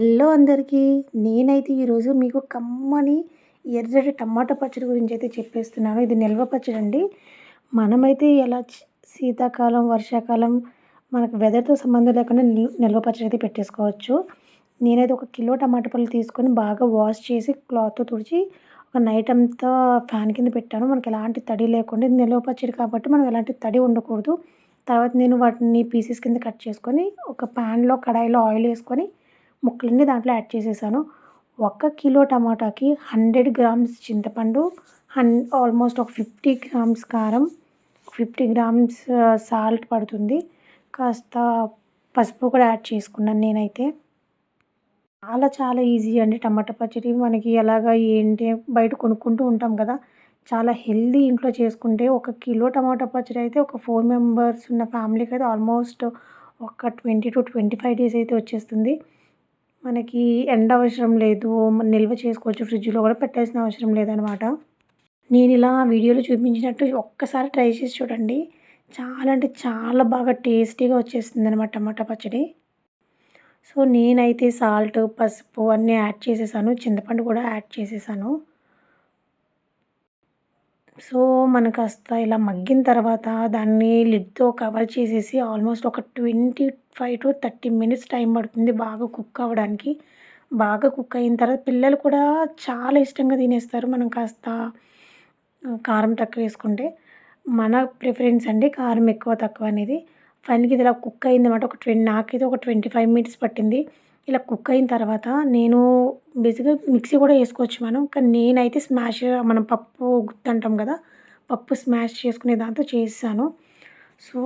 Hello అందరికీ. నేనైతే ఈరోజు మీకు కమ్మని ఎర్రటి టమాటా పచ్చడి గురించి అయితే చెప్పేస్తున్నాను. ఇది నిల్వ పచ్చడి అండి. మనమైతే ఎలా శీతాకాలం వర్షాకాలం మనకు వెదర్తో సంబంధం లేకుండా నిల్వ పచ్చడి అయితే పెట్టేసుకోవచ్చు. నేనైతే ఒక కిలో టమాటా పళ్ళు తీసుకొని బాగా వాష్ చేసి క్లాత్తో తుడిచి ఒక నైట్ అంతా ఫ్యాన్ కింద పెట్టాను. మనకి ఎలాంటి తడి లేకుండా నిల్వ పచ్చడి కాబట్టి మనం ఎలాంటి తడి ఉండకూడదు. తర్వాత నేను వాటిని పీసెస్ కింద కట్ చేసుకొని ఒక ప్యాన్లో కడాయిలో ఆయిల్ వేసుకొని ముక్కలన్నీ దాంట్లో యాడ్ చేసేసాను. ఒక కిలో టమాటాకి హండ్రెడ్ గ్రామ్స్ చింతపండు హన్ ఆల్మోస్ట్ ఒక ఫిఫ్టీ గ్రామ్స్ కారం ఫిఫ్టీ గ్రామ్స్ సాల్ట్ పడుతుంది. కాస్త పసుపు కూడా యాడ్ చేసుకున్నాను నేనైతే. చాలా చాలా ఈజీ అండి టమాటా పచ్చడి. మనకి ఎలాగ ఏంటి బయట కొనుక్కుంటూ ఉంటాం కదా. చాలా హెల్దీ ఇంట్లో చేసుకుంటే ఒక కిలో టమాటా పచ్చడి అయితే ఒక ఫోర్ మెంబర్స్ ఉన్న ఫ్యామిలీకి అయితే ఆల్మోస్ట్ ఒక twenty to twenty five days అయితే వచ్చేస్తుంది. మనకి ఎండ అవసరం లేదు నిల్వ చేసుకోవచ్చు ఫ్రిడ్జ్లో కూడా పెట్టాల్సిన అవసరం లేదనమాట నేను ఇలా వీడియోలో చూపించినట్టు ఒక్కసారి ట్రై చేసి చూడండి. చాలా అంటే చాలా బాగా టేస్టీగా వచ్చేస్తుంది అనమాట టమాటా పచ్చడి. సో నేనైతే సాల్ట్ పసుపు అన్నీ యాడ్ చేసేసాను. చింతపండు కూడా యాడ్ చేసేసాను. సో మనకు కాస్త ఇలా మగ్గిన తర్వాత దాన్ని లిడ్తో కవర్ చేసేసి ఆల్మోస్ట్ ఒక twenty five to thirty minutes time పడుతుంది బాగా కుక్ అవ్వడానికి. బాగా కుక్ అయిన తర్వాత పిల్లలు కూడా చాలా ఇష్టంగా తినేస్తారు మనం కాస్త కారం తక్కువ వేసుకుంటే. మన ప్రిఫరెన్స్ అండి కారం ఎక్కువ తక్కువ అనేది. ఫైనల్కి ఇది ఇలా కుక్ అయిందన్నమాట. ఒక ట్వంటీ నాకైతే ఒక ట్వంటీ ఫైవ్ మినిట్స్ పట్టింది. ఇలా కుక్ అయిన తర్వాత నేను బేసిక్గా మిక్సీ కూడా వేసుకోవచ్చు మనం. కానీ నేనైతే స్మాష్ మనం పప్పు గుర్తు అంటాం కదా పప్పు స్మాష్ చేసుకునే దాంతో చేసాను సో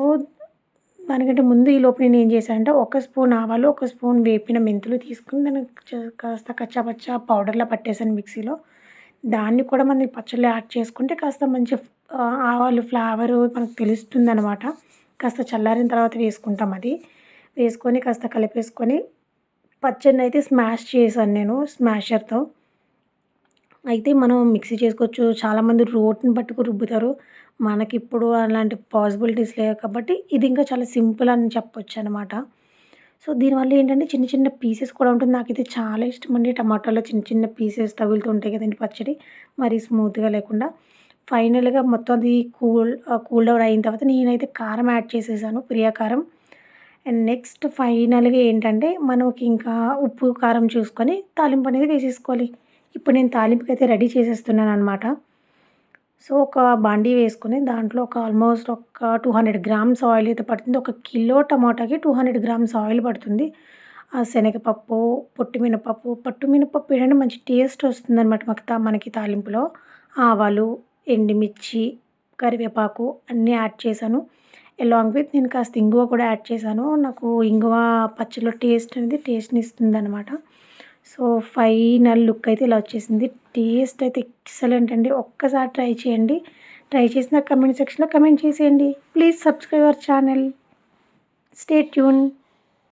దానికంటే ముందు ఈ లోపు నేను ఏం చేశానంటే ఒక స్పూన్ ఆవాలు ఒక స్పూన్ వేపిన మెంతులు తీసుకుని దాన్ని కాస్త కచ్చాపచ్చా పౌడర్లా పట్టేసాను మిక్సీలో. దాన్ని కూడా మనం పచ్చళ్ళు యాడ్ చేసుకుంటే కాస్త మంచి ఆవాలు ఫ్లేవరు మనకు తెలుస్తుంది అనమాట కాస్త చల్లారిన తర్వాత వేసుకుంటాం అది. వేసుకొని కాస్త కలిపేసుకొని పచ్చడిని అయితే స్మాష్ చేశాను నేను స్మాషర్తో. అయితే మనం మిక్సీ చేసుకోవచ్చు. చాలామంది రోట్ని పట్టుకు రుబ్బుతారు. మనకి ఇప్పుడు అలాంటి పాసిబిలిటీస్ లేవు కాబట్టి ఇది ఇంకా చాలా సింపుల్ అని చెప్పొచ్చు అనమాట సో దీనివల్ల ఏంటంటే చిన్న చిన్న పీసెస్ కూడా ఉంటుంది. నాకైతే చాలా ఇష్టం అండి టమాటాలో చిన్న చిన్న పీసెస్ తగులుతూ ఉంటాయి కదండి పచ్చడి. మరీ స్మూత్గా లేకుండా. ఫైనల్గా మొత్తం అది కూల్ కూల్ డౌన్ అయిన తర్వాత నేనైతే కారం యాడ్ చేసేసాను ప్రియా కారం. అండ్ నెక్స్ట్ ఫైనల్గా ఏంటంటే మనకి ఇంకా ఉప్పు కారం చూసుకొని తాలింపు అనేది వేసేసుకోవాలి. ఇప్పుడు నేను తాలింపుకి అయితే రెడీ చేసేస్తున్నాను అనమాట సో ఒక బాండీ వేసుకొని దాంట్లో ఒక ఆల్మోస్ట్ ఒక టూ హండ్రెడ్ గ్రామ్స్ ఆయిల్ అయితే పడుతుంది. ఒక కిలో టమాటాకి టూ హండ్రెడ్ గ్రామ్స్ ఆయిల్ పడుతుంది. ఆ శనగపప్పు పొట్టు మినపప్పు పట్టు మినపప్పు ఏంటంటే మంచి టేస్ట్ వస్తుంది అనమాట మాకు మనకి తాలింపులో. ఆవాలు ఎండుమిర్చి కరివేపాకు అన్నీ యాడ్ చేశాను. అలాంగ్ విత్ నేను కాస్త ఇంగువ కూడా యాడ్ చేశాను. నాకు ఇంగువ పచ్చడిలో టేస్ట్ అనేది టేస్ట్ని ఇస్తుంది అనమాట సో ఫైనల్ లుక్ అయితే ఇలా వచ్చేసింది. టేస్ట్ అయితే ఎక్సలెంట్ అండి. ఒక్కసారి ట్రై చేయండి. ట్రై చేసిన కమెంట్ సెక్షన్లో కమెంట్ చేసేయండి. Please subscribe our channel. Stay tune